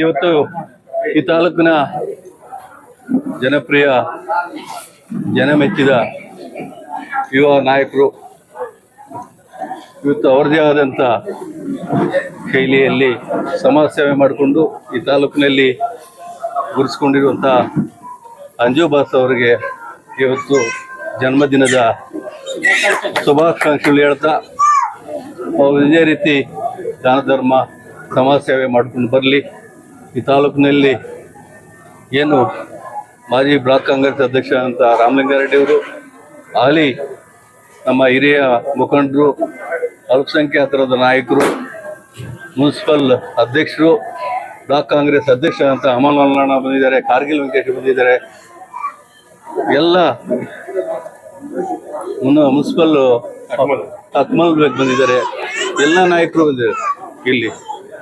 ಇವತ್ತು ಈ ತಾಲೂಕಿನ ಜನಪ್ರಿಯ, ಜನಮೆಚ್ಚಿದ ಯುವ ನಾಯಕರು ಇವತ್ತು ಅವರದೇ ಆದಂಥ ಶೈಲಿಯಲ್ಲಿ ಸಮಾಜ ಸೇವೆ ಮಾಡಿಕೊಂಡು ಈ ತಾಲೂಕಿನಲ್ಲಿ ಅಂಜು ಬಾಸ್ ಅವರಿಗೆ ಇವತ್ತು ಜನ್ಮದಿನದ ಶುಭಾಕಾಂಕ್ಷೆಗಳು ಹೇಳ್ತಾ, ಅವರು ಇದೇ ರೀತಿ ದಾನ ಧರ್ಮ ಸಮಾಜ ಸೇವೆ ಮಾಡ್ಕೊಂಡು ಬರಲಿ. ಈ ತಾಲೂಕಿನಲ್ಲಿ ಏನು ಮಾಜಿ ಬ್ಲಾಕ್ ಕಾಂಗ್ರೆಸ್ ಅಧ್ಯಕ್ಷ ಅಂತ ರಾಮಲಿಂಗಾರೆಡ್ಡಿ ಅವರು, ಹಾಲಿ ನಮ್ಮ ಹಿರಿಯ ಮುಖಂಡರು, ಅಲ್ಪಸಂಖ್ಯಾತರದ ನಾಯಕರು, ಮುನ್ಸಿಪಲ್ ಅಧ್ಯಕ್ಷರು, ಬ್ಲಾಕ್ ಕಾಂಗ್ರೆಸ್ ಅಧ್ಯಕ್ಷ ಅಂತ ಅಮಲ್ ಬಂದಿದ್ದಾರೆ, ಕಾರ್ಗಿಲ್ ವೆಂಕಟೇಶ್ ಬಂದಿದ್ದಾರೆ. ಎಲ್ಲ ಮುನ್ಸಿಪಲ್ ಅಕ್ಮಲ್ ಬಂದಿದ್ದಾರೆ. ಎಲ್ಲ ನಾಯಕರು ಬಂದಿದ್ದಾರೆ ಇಲ್ಲಿ.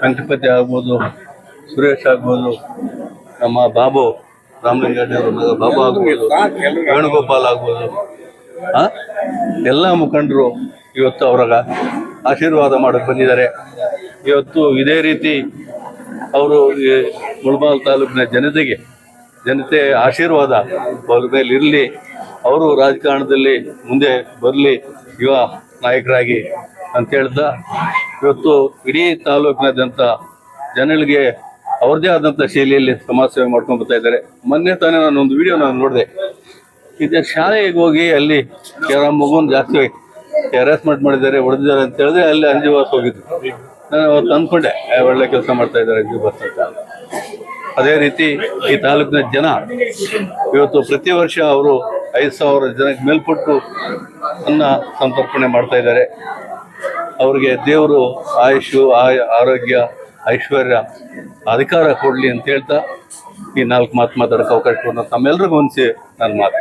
ವೆಂಕಟಪತಿ ಆಗ್ಬೋದು, ಸುರೇಶ್ ಆಗ್ಬೋದು, ನಮ್ಮ ಬಾಬು ರಾಮಲಿಂಗಾರೆಡ್ಡಿ ಅವರ ಮಗ ಬಾಬು ಆಗ್ಬೋದು, ವೇಣುಗೋಪಾಲ್ ಆಗ್ಬೋದು? ಎಲ್ಲ ಮುಖಂಡರು ಇವತ್ತು ಅವರಾಗ ಆಶೀರ್ವಾದ ಮಾಡಕ್ಕೆ ಬಂದಿದ್ದಾರೆ ಇವತ್ತು ಇದೇ ರೀತಿ ಅವರು ಮುಳಬಾಲ್ ತಾಲೂಕಿನ ಜನತೆಗೆ, ಜನತೆ ಆಶೀರ್ವಾದ ಅವ್ರ ಮೇಲೆ ಇರಲಿ, ಅವರು ರಾಜಕಾರಣದಲ್ಲಿ ಮುಂದೆ ಬರಲಿ, ಯುವ ನಾಯಕರಾಗಿ ಅಂತ ಹೇಳ್ತಾ ಇವತ್ತು ಇಡೀ ತಾಲೂಕಿನಾದ್ಯಂತ ಜನಗಳಿಗೆ ಅವ್ರದ್ದೇ ಆದಂಥ ಶೈಲಿಯಲ್ಲಿ ಸಮಾಜ ಸೇವೆ ಮಾಡ್ಕೊಂಡು ಬರ್ತಾ ಇದ್ದಾರೆ. ಮೊನ್ನೆ ತಾನೇ ನಾನು ಒಂದು ವಿಡಿಯೋ ನಾನು ನೋಡಿದೆ. ಇದೆ ಶಾಲೆಗೆ ಹೋಗಿ ಅಲ್ಲಿ ಯಾರ ಮಗುನ ಜಾಸ್ತಿ ಹ್ಯಾರಾಸ್ಮೆಂಟ್ ಮಾಡಿದ್ದಾರೆ, ಹೊಡೆದಿದ್ದಾರೆ ಅಂತ ಹೇಳಿದ್ರೆ ಅಲ್ಲಿ ಅಂಜು ಬಾಸ್ ಹೋಗಿದ್ರು ನಾನು ಅವತ್ತು ಅಂದ್ಕೊಂಡೆ ಒಳ್ಳೆ ಕೆಲಸ ಮಾಡ್ತಾ ಇದ್ದಾರೆ ಅಂಜು ಬಾಸ್ ಅಂತ. ಅದೇ ರೀತಿ ಈ ತಾಲೂಕಿನ ಜನ ಇವತ್ತು ಪ್ರತಿ ವರ್ಷ ಅವರು ಐದು ಸಾವಿರ ಜನಕ್ಕೆ ಮೇಲ್ಪಟ್ಟು ಅನ್ನ ಸಂತರ್ಪಣೆ ಮಾಡ್ತಾ ಇದ್ದಾರೆ. ಅವ್ರಿಗೆ ದೇವರು ಆಯುಷು, ಆಯ, ಆರೋಗ್ಯ, ಐಶ್ವರ್ಯ, ಅಧಿಕಾರ ಕೊಡಲಿ ಅಂತ ಹೇಳ್ತಾ ಈ ನಾಲ್ಕು ಮಾತು ಮಾತಾಡೋಕೆ ಅವಕಾಶ ಕೊಡೋಣ ತಮ್ಮೆಲ್ಲರಿಗೂ ಹೊಂದಿಸಿ ನಾನು ಮಾತು